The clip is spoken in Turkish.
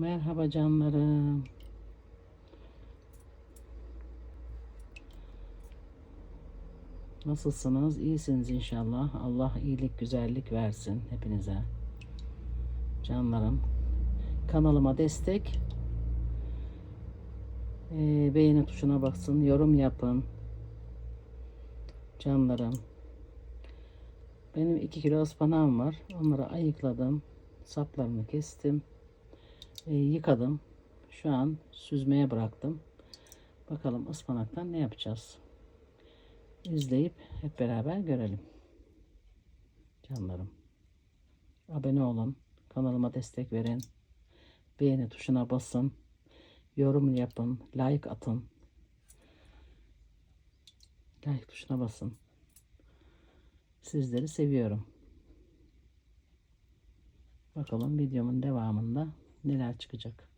Merhaba canlarım. Nasılsınız? İyisiniz inşallah. Allah iyilik, güzellik versin hepinize. Canlarım. Kanalıma destek. Ee, beğeni tuşuna basın. Yorum yapın. Canlarım. Benim 2 kilo ıspanağım var. Onları ayıkladım. Saplarını kestim. Yıkadım. Şu an süzmeye bıraktım. Bakalım ıspanaktan ne yapacağız? İzleyip hep beraber görelim. Canlarım. Abone olun. Kanalıma destek verin. Beğeni tuşuna basın. Yorum yapın. Like atın. Like tuşuna basın. Sizleri seviyorum. Bakalım videomun devamında neler çıkacak.